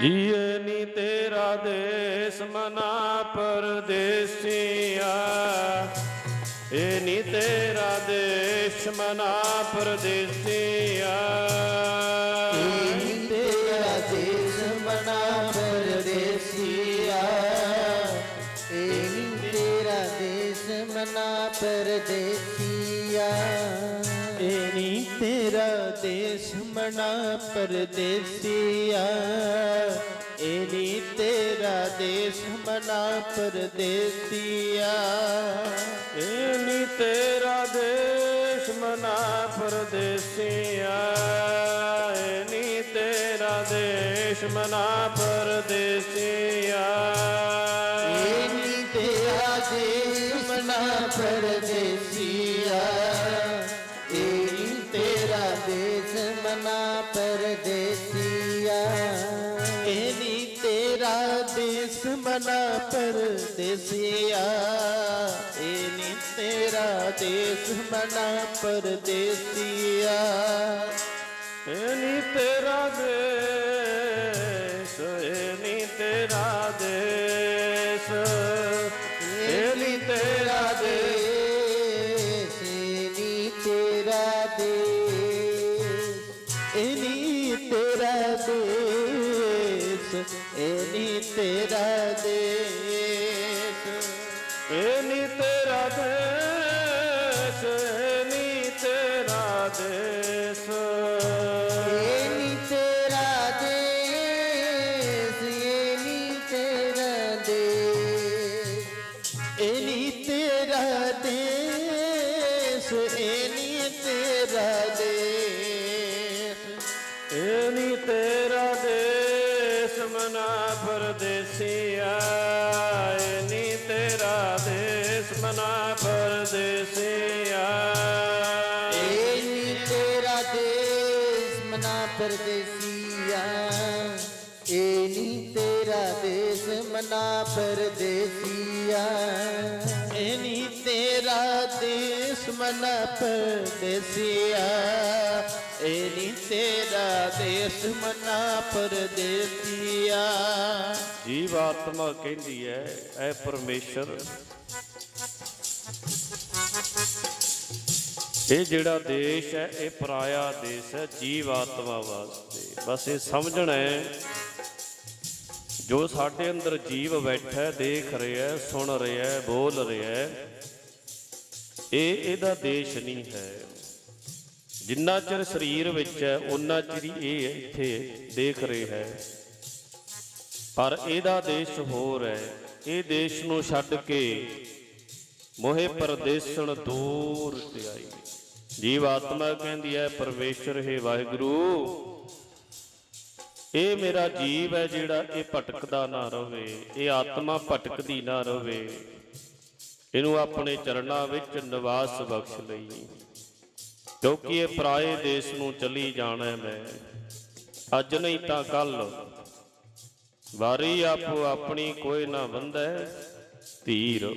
ਜੀਏ ਨੀ ਤੇਰਾ ਦੇਸ ਮਨਾ ਪਰਦੇਸੀਆ। ਏ ਨੀ ਤੇਰਾ ਦੇਸ਼ ਮਨਾ ਪਰਦੇਸੀਆ। ਤੇਰਾ ਦੇਸ ਮਨਾ ਪਰਦੇਸੀਆ। ਏ ਤੇਰਾ ਦੇਸ ਮਨਾ ਪਰਦੇਸੀਆ। ਦੇਸ ਮਨਾ ਪਰਦੇਸੀਆ ਏ ਨੀ ਤੇਰਾ ਦੇਸ ਮਨਾ ਪਰਦੇਸੀਆ ਏ ਨੀ ਤੇਰਾ ਦੇਸ਼ ਮਨਾ ਪਰਦੇਸੀਆ ਏ ਨੀ ਤੇਰਾ ਦੇਸ਼ ਮਨਾ ਪਰਦੇਸੀਆ ਏ ਨੀ ਤੇਰਾ ਦੇਸ ਮਨਾ ਪਰਦੇਸੀਆ ਤੇਰਾ ਦੇਸ ਮਨਾ ਪਰਦੇਸੀਆ। ਏ ਨੀ ਤੇਰਾ ਦੇਸ ਮਨਾ ਪਰਦੇਸੀਆ। ਤੇਰਾ ਦੇਸ ਏ ਨੀ ਤੇਰਾ ਦੇਸ਼ ਏ ਨੀ ਤੇਰਾ ਦੇਸ਼ ਏ ਨੀ ਤੇਰਾ ਦੇਸ ਏ ਨੀ ਤੇਰਾ ਦੇਸ ਏ ਨੀ ਤੇਰਾ ਪਰਦੇਸੀਆ ਨੀ ਤੇਰਾ ਦੇਸ਼ ਮਨਾ ਪਰਦੇਸੀਆ ਏ ਨੀ ਤੇਰਾ ਦੇਸ ਮਨਾ ਪਰਦੇਸੀਆ ਏ ਨੀ ਤੇਰਾ ਦੇਸ ਮਨਾ ਪਰਦੇਸੀਆ। ਏ ਨੀ ਤੇਰਾ ਦੇਸ ਮਨਾ ਪਰਦੇਸੀਆ। ਏ ਨੀ ਤੇਰਾ ਦੇਸ ਮਨਾ ਪਰਦੇਸੀਆ। ਜੀਵ ਆਤਮਾ ਕਹਿੰਦੀ ਹੈ, ਐ ਪਰਮੇਸ਼ਰ, ਇਹ ਜਿਹੜਾ ਦੇਸ਼ ਹੈ, ਇਹ ਪਰਾਇਆ ਦੇਸ਼ ਹੈ, ਜੀਵ ਆਤਮਾ ਵਾਸਤੇ। ਬਸ ਇਹ ਸਮਝਣਾ ਹੈ ਜੋ ਸਾਡੇ ਅੰਦਰ ਜੀਵ ਬੈਠਾ ਦੇਖ ਰਿਹਾ ਸੁਣ ਰਿਹਾ ਬੋਲ ਰਿਹਾ ਇਹ ਇਹਦਾ ਦੇਸ਼ ਨਹੀਂ ਹੈ। ਜਿੰਨਾ ਚਿਰ ਸਰੀਰ ਵਿੱਚ ਹੈ ਉਨਾ ਚਿਰ ਇਹ ਇੱਥੇ ਦੇਖ ਰਿਹਾ ਹੈ। ਪਰ ਇਹਦਾ ਦੇਸ਼ ਹੋਰ ਹੈ। ਇਹ ਦੇਸ਼ ਨੂੰ ਛੱਡ ਕੇ ਮੋਹੇ ਪਰਦੇਸਣ ਦੂਰ ਤੇ ਆਈ। ਜੀਵ ਆਤਮਾ ਕਹਿੰਦੀ ਹੈ ਪਰਮੇਸ਼ਰ ਹੈ ਵਾਹਿਗੁਰੂ ਇਹ ਮੇਰਾ ਜੀਵ ਹੈ ਜਿਹੜਾ ਇਹ ਭਟਕਦਾ ਨਾ ਰਹੇ ਇਹ ਆਤਮਾ ਭਟਕਦੀ ਨਾ ਰਹੇ ਇਹਨੂੰ ਆਪਣੇ ਚਰਨਾਂ ਵਿੱਚ ਨਿਵਾਸ ਬਖਸ਼ ਲਈ। ਕਿਉਂਕਿ ਇਹ ਪਰਾਏ ਦੇਸ਼ ਨੂੰ ਚਲੀ ਜਾਣਾ ਹੈ ਮੈਂ। ਅੱਜ ਨਹੀਂ ਤਾਂ ਕੱਲ ਵਾਰੀ ਆਪੋ ਆਪਣੀ ਕੋਈ ਨਾ ਬੰਦਾ ਧੀਰ।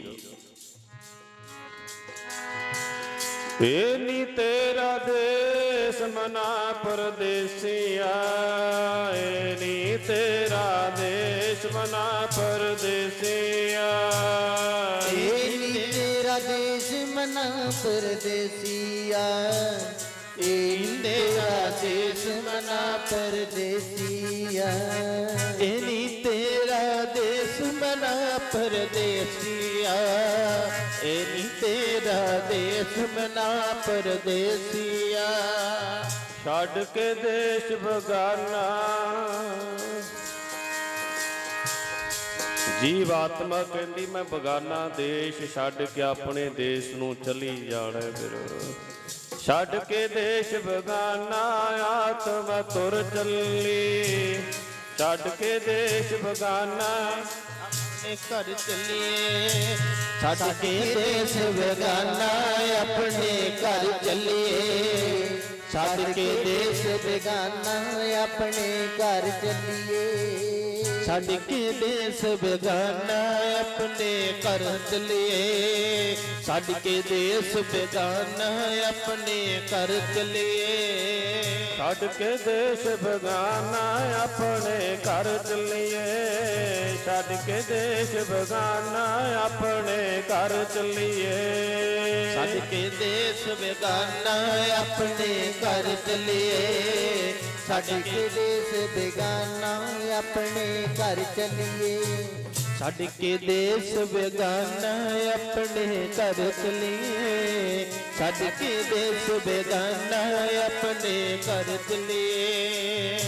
ਏ ਨੀ ਤੇਰਾ ਦੇ ਮਨਾ ਪਰਦੇਸੀਆ ਏ ਨੀ ਤੇਰਾ ਦੇਸ਼ ਮਨਾ ਪਰਦੇਸੀਆ ਏ ਨੀ ਤੇਰਾ ਦੇਸ਼ ਮਨਾ ਪਰਦੇਸੀਆ ਏ ਨੀ ਤੇਰਾ ਦੇਸ਼ ਮਨਾ ਪਰਦੇਸੀਆ ਏ ਨੀ ਤੇਰਾ ਦੇਸ਼ ਮਨਾ ਪਰਦੇਸੀਆ ਏ ਨੀ ਤੇਰਾ ਦੇਸ਼ ਮਨਾ ਪਰਦੇਸੀਆ। ਛੱਡ ਕੇ ਦੇਸ਼ ਬਗਾਨਾ। ਜੀਵ ਆਤਮਾ ਕਹਿੰਦੀ, ਮੈਂ ਬਗਾਨਾ ਦੇਸ਼ ਛੱਡ ਕੇ ਆਪਣੇ ਦੇਸ਼ ਨੂੰ ਚਲੀ ਜਾਣਾ ਫਿਰ। ਛੱਡ ਕੇ ਦੇਸ਼ ਬਗਾਨਾ, ਆਤਮਾ ਤੁਰ ਚੱਲੀ। ਛੱਡ ਕੇ ਦੇਸ਼ ਬਗਾਨਾ ਆਪਣੇ ਘਰ ਚੱਲੀਏ। ਛੱਡ ਕੇ ਦੇਸ਼ ਬੇਗਾਨਾ ਆਪਣੇ ਘਰ ਚੱਲੀਏ। ਛੱਡ ਕੇ ਦੇਸ਼ ਬੇਗਾਨਾ ਆਪਣੇ ਘਰ ਚੱਲੀਏ। ਛੱਡ ਕੇ ਦੇਸ਼ ਬੇਗਾਨਾ ਆਪਣੇ ਘਰ ਚੱਲੀਏ। ਛੱਡ ਕੇ ਦੇਸ਼ ਬੇਗਾਨਾ ਆਪਣੇ ਘਰ ਚੱਲੀਏ। ਛੱਡ ਕੇ ਦੇਸ਼ ਬਗਾਨਾ ਆਪਣੇ ਘਰ ਚੱਲੀਏ। ਛੱਡ ਕੇ ਦੇਸ਼ ਬਗਾਨਾ ਆਪਣੇ ਘਰ ਚੱਲੀਏ। ਛੱਡ ਕੇ ਦੇਸ਼ ਬੇਗਾਨਾ ਆਪਣੇ ਘਰ ਚੱਲੀਏ। ਛੱਡ ਕੇ ਦੇਸ਼ ਬੇਗਾਨਾ ਆਪਣੇ ਘਰ ਚੱਲੀਏ। ਛੱਡ ਕੇ ਦੇਸ਼ ਬੇਗਾਨਾ ਆਪਣੇ ਘਰ ਚਲੀਏ। ਛੱਡ ਕੇ ਦੇਸ਼ ਬੇਗਾਨਾ ਆਪਣੇ ਘਰ ਚਲੀਏ।